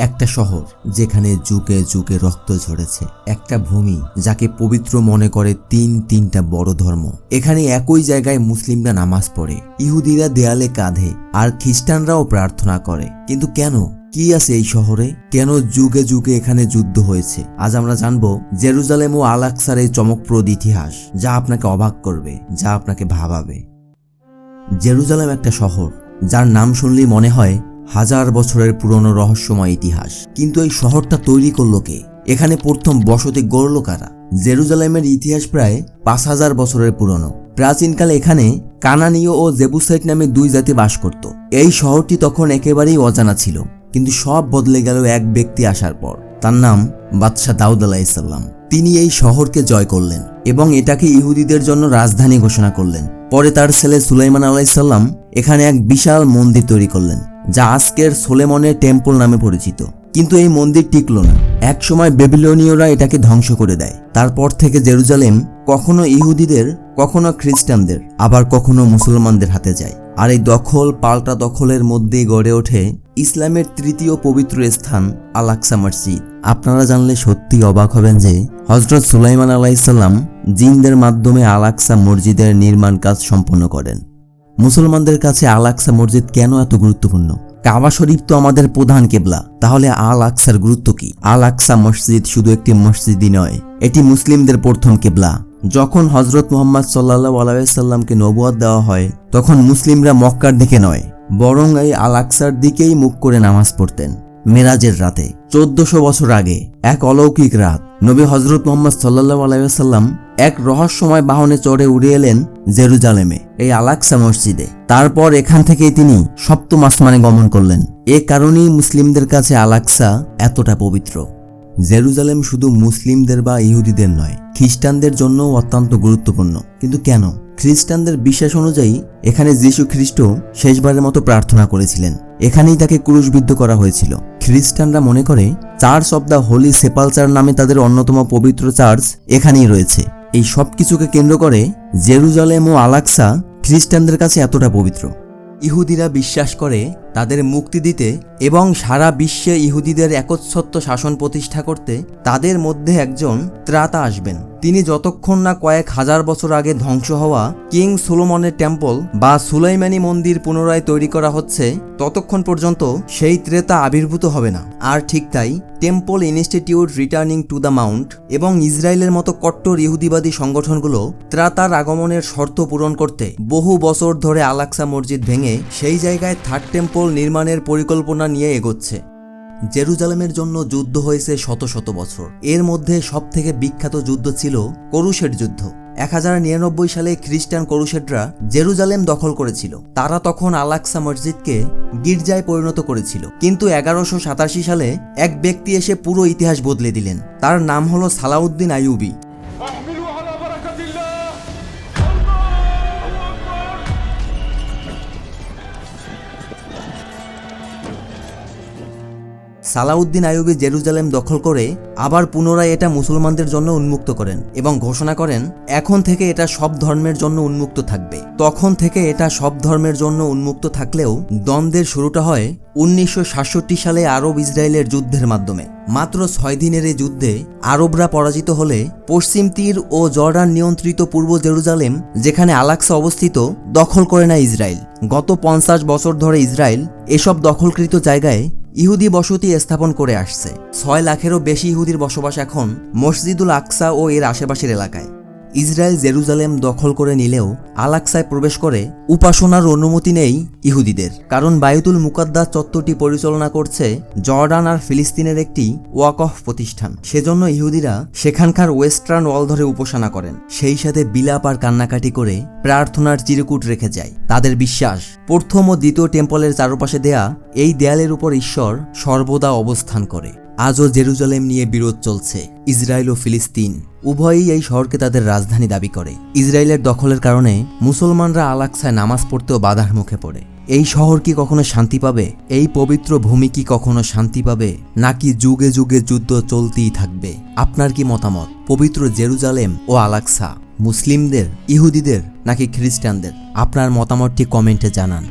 একটা শহর যেখানে যুগে যুগে রক্ত ঝরেছে, একটা ভূমি যাকে পবিত্র মনে করে তিন তিনটা বড় ধর্ম। এখানে একই জায়গায় মুসলিমরা নামাজ পড়ে, ইহুদিরা দেয়ালে কাঁধে আর খ্রিস্টানরাও প্রার্থনা করে। কিন্তু কেন? কি আছে এই শহরে? কেন যুগে যুগে এখানে যুদ্ধ হয়েছে? আজ আমরা জানব জেরুজালেম ও আলাক্সার এই চমকপ্রদ ইতিহাস, যা আপনাকে অবাক করবে, যা আপনাকে ভাবাবে। জেরুজালেম একটা শহর, যার নাম শুনলেই মনে হয় হাজার বছরের পুরনো রহস্যময় ইতিহাস। কিন্তু এই শহরটা তৈরি করল কে? এখানে প্রথম বসতি গড়ল কারা? জেরুজালেমের ইতিহাস প্রায় পাঁচ হাজার বছরের পুরনো। প্রাচীনকালে এখানে কানানীয় ও জেবুসাইট নামে দুই জাতি বাস করত। এই শহরটি তখন একেবারেই অজানা ছিল। কিন্তু সব বদলে গেল এক ব্যক্তি আসার পর। তার নাম বাদশাহ দাউদ আলাহিসাল্লাম তিনি এই শহরকে জয় করলেন এবং এটাকে ইহুদিদের জন্য রাজধানী ঘোষণা করলেন। পরে তার ছেলে সুলাইমান আলাইসাল্লাম এখানে এক বিশাল মন্দির তৈরি করলেন। যা আজকের সোলেমনের টেম্পল নামে পরিচিত। কিন্তু এই মন্দির টিকল না। একসময় বেবিলনীয়রা এটাকে ধ্বংস করে দেয়। তারপর থেকে জেরুজালেম কখনো ইহুদিদের, কখনো খ্রিস্টানদের, আবার কখনো মুসলমানদের হাতে যায়। আর এই দখল, পাল্টা দখলের মধ্যেই গড়ে ওঠে ইসলামের তৃতীয় পবিত্র স্থান আলাক্সা মসজিদ। আপনারা জানলে সত্যি অবাক হবেন যে হজরত সুলাইমান আলাইসাল্লাম জিনদের মাধ্যমে আলাক্সা মসজিদের নির্মাণ কাজ সম্পন্ন করেন। মুসলমানদের কাছে আল আকসা মসজিদ কেন এত গুরুত্বপূর্ণ? কাবা শরীফ তো আমাদের প্রধান কেবলা। তাহলে আল আকসার গুরুত্ব কি? আল আকসা মসজিদ শুধু একটি মসজিদই নয়, এটি মুসলিমদের প্রথম কেবলা। যখন হজরত মোহাম্মদ সাল্লাহ আলাইসাল্লামকে নবুয়াদ দেওয়া হয়, তখন মুসলিমরা মক্কার দিকে নয়, বরং এই আল আকসার দিকেই মুখ করে নামাজ পড়তেন। মেরাজের রাতে, চোদ্দশো বছর আগে, এক অলৌকিক রাত নবী হজরত মোহাম্মদ সাল্লাহ আলাইসাল্লাম এক রহস্যময় বাহনে চড়ে উড়ে এলেন জেরুজালেমে, এই আলাক্সা মসজিদে। তারপর এখান থেকেই তিনি সপ্তম আসমানে গমন করলেন। এ কারণেই মুসলিমদের কাছে আলাক্সা এতটা পবিত্র। জেরুজালেম শুধু মুসলিমদের বা ইহুদিদের নয়, খ্রিস্টানদের জন্যও অত্যন্ত গুরুত্বপূর্ণ। কিন্তু কেন? খ্রিস্টানদের বিশ্বাস অনুযায়ী এখানে যীশু খ্রিস্ট শেষবারের মতো প্রার্থনা করেছিলেন। এখানেই তাকে ক্রুশবিদ্ধ করা হয়েছিল। খ্রিস্টানরা মনে করে church of the holy sepulchre নামে তাদের অন্যতম পবিত্র চার্চ এখানেই রয়েছে। এই সব কিছুকে কেন্দ্র করে জেরুজালেম ও আলাক্সা খ্রিস্টানদের কাছে এতটা পবিত্র। ইহুদিরা বিশ্বাস করে তাদের মুক্তি দিতে এবং সারা বিশ্বে ইহুদিদের একচ্ছত্ব শাসন প্রতিষ্ঠা করতে তাদের মধ্যে একজন ত্রাতা আসবেন। তিনি যতক্ষণ না কয়েক হাজার বছর আগে ধ্বংস হওয়া কিং সুলোমনের টেম্পল বা সুলাইমানি মন্দির পুনরায় তৈরি করা হচ্ছে, ততক্ষণ পর্যন্ত সেই ত্রেতা আবির্ভূত হবে না। আর ঠিক তাই, temple institute returning to the mount এবং ইসরায়েলের মতো কট্টর ইহুদিবাদী সংগঠনগুলো ত্রাতার আগমনের শর্ত পূরণ করতে বহু বছর ধরে আলাক্সা মসজিদ ভেঙে সেই জায়গায় থার্ড টেম্পল নির্মাণের পরিকল্পনা নিয়ে এগোচ্ছে। জেরুজালেমের জন্য যুদ্ধ হয়েছে শত শত বছর। এর মধ্যে সবথেকে বিখ্যাত যুদ্ধ ছিল করুশের যুদ্ধ। এক নিরানব্বই সালে খ্রিস্টান করুশেটরা জেরুজালেম দখল করেছিল। তারা তখন আলাক্সা মসজিদকে গির্জায় পরিণত করেছিল। কিন্তু এগারোশো সাতাশি সালে এক ব্যক্তি এসে পুরো ইতিহাস বদলে দিলেন। তার নাম হলো সালাউদ্দিন আইয়ুবি। সালাউদ্দিন আইয়ুবী জেরুজালেম দখল করে আবার পুনরায় এটা মুসলমানদের জন্য উন্মুক্ত করেন এবং ঘোষণা করেন, এখন থেকে এটা সব ধর্মের জন্য উন্মুক্ত থাকবে। তখন থেকে এটা সব ধর্মের জন্য উন্মুক্ত থাকলেও দ্বন্দ্বের শুরুটা হয় উনিশশো সাতষট্টি সালে আরব ইসরায়েলের যুদ্ধের মাধ্যমে। মাত্র ছয় দিনের এই যুদ্ধে আরবরা পরাজিত হলে পশ্চিম তীর ও জর্ডান নিয়ন্ত্রিত পূর্ব জেরুজালেম, যেখানে আলাক্সা অবস্থিত, দখল করে না ইসরায়েল। গত পঞ্চাশ বছর ধরে ইসরায়েল এসব দখলকৃত জায়গায় ইহুদি বসতি স্থাপন করে আসছে। ছয় লাখেরও বেশি ইহুদির বসবাস এখন মসজিদুল আকসা ও এর আশেপাশের এলাকায়। ইসরায়েল জেরুজালেম দখল করে নিলেও আলাক্সায় প্রবেশ করে উপাসনার অনুমতি নেই ইহুদিদের। কারণ বায়ুতুল মুকাদ্দাস চত্বরটি পরিচালনা করছে জর্ডান আর ফিলিস্তিনের একটি ওয়াকফ প্রতিষ্ঠান। সেজন্য ইহুদিরা সেখানকার ওয়েস্টার্ন ওয়াল ধরে উপাসনা করেন। সেই সাথে বিলাপ আর কান্নাকাটি করে প্রার্থনার চিরকুট রেখে যায়। তাদের বিশ্বাস, প্রথম ও দ্বিতীয় টেম্পলের চারপাশে দেয়া এই দেয়ালের উপর ঈশ্বর সর্বদা অবস্থান করে। আজও জেরুজালেম নিয়ে বিরোধ চলছে ইসরায়েল ও ফিলিস্তিন। উভয়ই এই শহরকে তাদের রাজধানী দাবি করে। ইসরায়েলের দখলের কারণে মুসলমানরা আলাক্সায় নামাজ পড়তেও বাধার মুখে পড়ে। এই শহর কি কখনো শান্তি পাবে? এই পবিত্র ভূমি কি কখনো শান্তি পাবে? নাকি যুগে যুগে যুদ্ধ চলতেই থাকবে? আপনার কি মতামত? পবিত্র জেরুজালেম ও আলাক্সা মুসলিমদের, ইহুদিদের, নাকি খ্রিস্টানদের? আপনার মতামতটি কমেন্টে জানান।